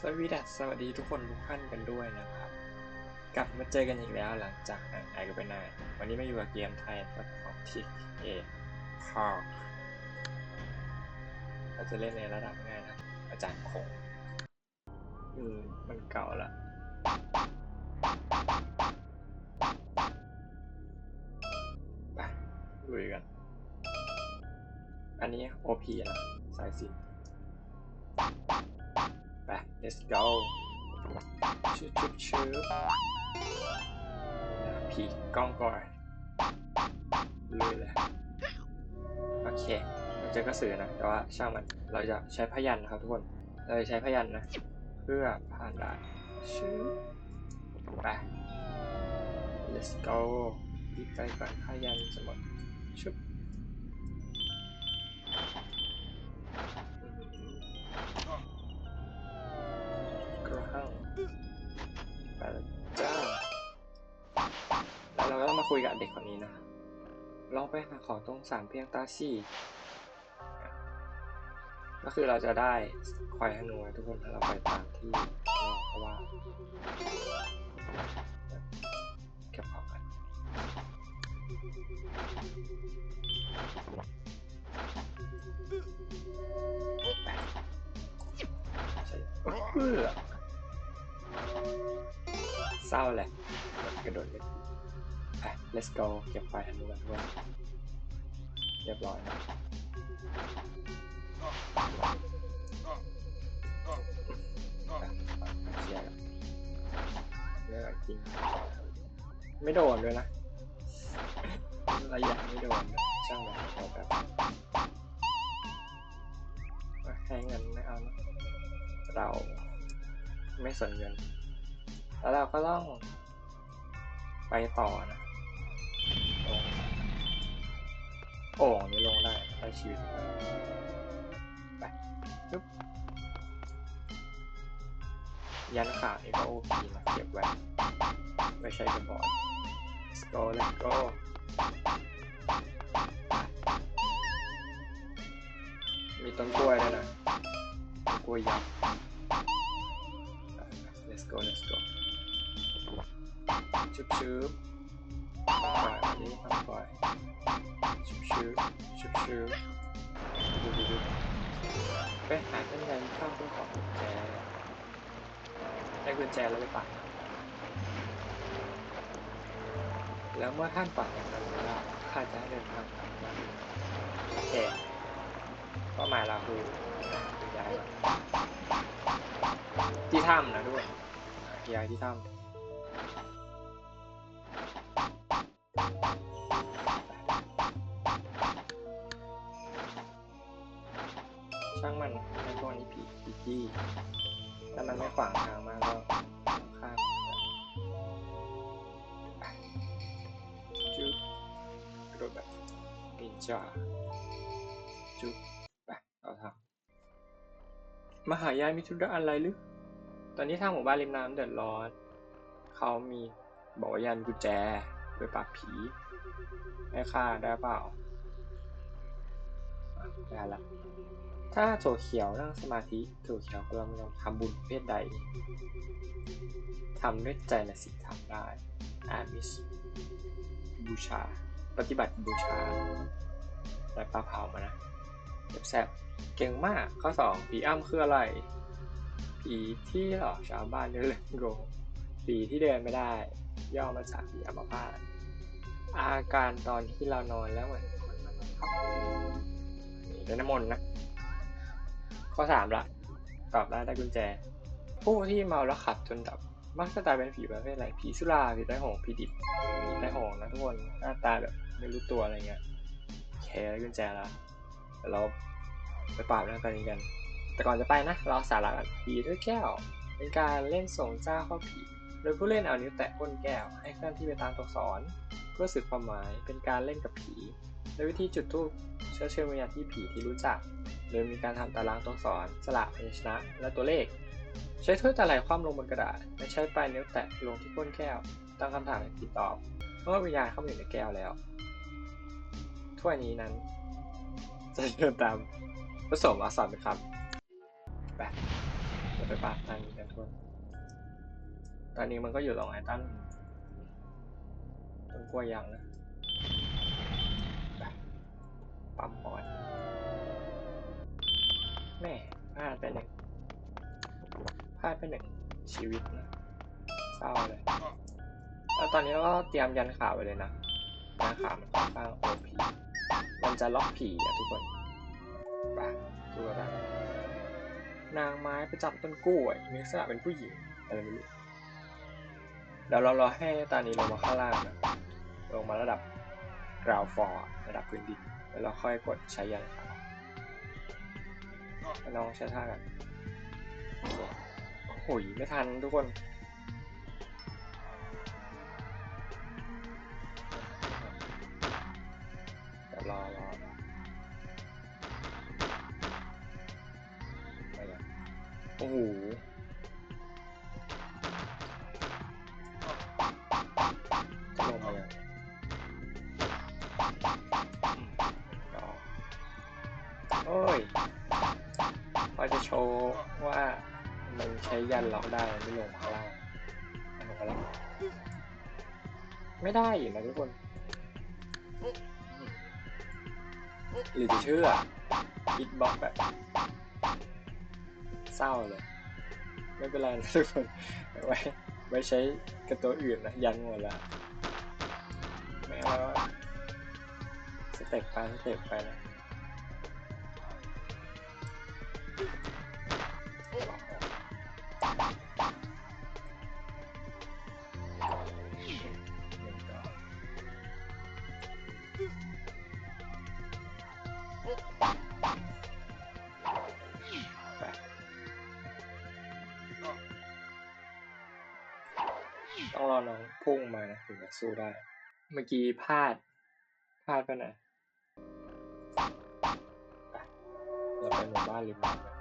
สวัสดีดัสสวัสดีทุกคนทุกท่านกันด้วยนะครับ กลับมาเจอกันอีกแล้วหลังจากห่างหายกันไปนานวันนี้มาอยู่กับเกมไทยก็ของทีเอพาร์เราจะเล่นในระดับง่ายนะอาจารย์คงอืมมันเก่าละไปลุยกัน อันนี้ OP นะสายสิน let's go ชุบชุบชุบผีกล้องก่อนลุยเลย โอเคเราจอกระสือนะ แต่ว่าช่างมัน เราจะใช้พยันนะครับทุกคน เราจะใช้พยันนะ เพื่อผ่านด่านชุบไป let's go รีบไปก่อนพยันจะหมดชุบ คุยกับเด็กคนนี้นะลองไปหาของตรงสามเพียงตาสี่ ก็คือเราจะได้ควายธนูทุกคนถ้าเราไปตามที่เราเขาว่าเก็บของกันเศร้าแหละกระโดดเลย let's go เก็บควายธนูกันทุกคนเรียบร้อยนะเชียกันเลือกจริง ไม่โดนด้วยนะระยะไม่โดนด้วยช่างมันเอาแบบให้เงินไม่เอาเราไม่สนเงิน แล้วเราก็ต้องไปต่อนะ โอ่งนี้ลงได้ได้ชีวิตไปปึ๊บยันขานี่ก็โอเคนะเก็บไว้ไม่ใช่กระบอก let's go let's go มีต้นกล้วยด้วยนะต้นกล้วยยักษ์ let's go let's go ชุบชุบ ไปอันนี้ทำก่อยชุบชุบชุบชุบดูดูดูไปหาต้นใหญ่ข้าวต้นของกุญแกได้กุญแจแล้วไปปัดแล้วเมื่อท่านปัดอย่างนั้นแล้วข้าจะให้เดินทางกลับมาโอเคเป้าหมายเราคือย้ายที่ถ้ำนะด้วยย้ายที่ถ้ำ ช่างมันในพวนี้ผีผีจี้ถ้ามันไม่ขวางทางมากก็ข้ามจุ๊บกระโดดแบบนินจาจุ๊บไปเอาทำมหายายมีธุระอะไรหรือ ตอนนี้ทางหมู่บ้านริมน้ำเดือดร้อน เขามีบอกว่ายันกุญแจไปปราบผีให้ค่าได้เปล่าได้ละ ถ้าโถเขียวนั่งสมาธิโถเขียวกำลังทำบุญประเพศใดทำด้วยใจนะสิทำได้อามิสบูชา ปฏิบัติบูชาได้ปลาเผามานะแซ่บเก่งมากข้อสองผีอ้ำคืออะไร ผีที่หลอกชาวบ้านด้วยเรื่องโกงผีที่เดินไม่ได้ ย่อมาจากผีอัมพาตอาการตอนที่เรานอนแล้วเหมือนคนมาบังคับเป็นน้ำมนต์นะ ข้อสามละตอบได้ได้กุญแจ ผู้ที่เมาแล้วขับจนดับ มักจะตายเป็นผีประเภทอะไรผีสุราผีใต้หงผีดิบผีใต้หงนะทุกคนหน้าตาแบบไม่รู้ตัวอะไรเงี้ยโอเคได้กุญแจแล้วเราไปปราบเรื่องตอนนี้กัน แต่ก่อนจะไปนะ เราสาระกันผีด้วยแก้ว เป็นการเล่นส่งเจ้าข้าผีโดยผู้เล่นเอานิ้วแตะก้นแก้ว ให้เคลื่อนที่ไปตามตัวสอนเพื่อสื่อความหมายเป็นการเล่นกับผี โดยวิธีจุดธูปเชื้อเชิญวิญญาณที่ผีที่รู้จัก โดยมีการทำตารางตัวอักษรสลับพยัญชนะ และตัวเลข ใช้ถ้วยตะไลคว่ำลงบนกระดาษและใช้ปลายนิ้วแตะลงที่ก้นแก้วตั้งคำถามให้ผีตอบ เมื่อวิญญาณเข้ามาอยู่ในแก้วแล้ว ถ้วยนี้นั้น จะเดินตามผสมอักษรเป็นคำไปไปปาดทางนี้กันทุนตอนนี้มันก็อยู่ตรงไอ้ต้นต้นกล้วยยางนะ ปั๊มก่อนแม่พลาดไปหนึ่งพลาดไปหนึ่งชีวิตนะเศร้าเลยแล้วตอนนี้เราก็เตรียมยันข่าวไว้เลยนะยันข่ามันค่อนข้างโอพีมันจะล็อกผีอะทุกคนไปดูกันนะนางไม้ประจำต้นกล้วยมีลักษณะเป็นผู้หญิงอะไรไม่รู้เดี๋ยวเรารอให้ตอนนี้ลงมาข้างล่างนะลงมาระดับ ราวฟอร์ระดับพื้นดิน แล้วเราค่อยกดใช้ยันขาไปลองใช้ท่ากันโอ้ยไม่ทันทุกคนเดี๋ยวรอรอโอ้โห ยพอจะโชว์ว่ามันใช้ยันล็อกได้ไม่ลงมาข้างล่างลงมาแล้วไม่ได้อยู่นะทุกคนหรือจะเชื่ออิดบ็อกแบบเศร้าเลย ไม่เป็นไรนะทุกคนไว้ไว้ใช้กับตัวอื่นนะยันหมดแล้วไม่เอาแล้วสเต็ปไปสเต็ปไปนะ ต้องรอน้องพุ่งมานะถึงจะสู้ได้ เมื่อกี้พลาด พลาดไปไหนเราไปหมู่บ้านริมน้ำกัน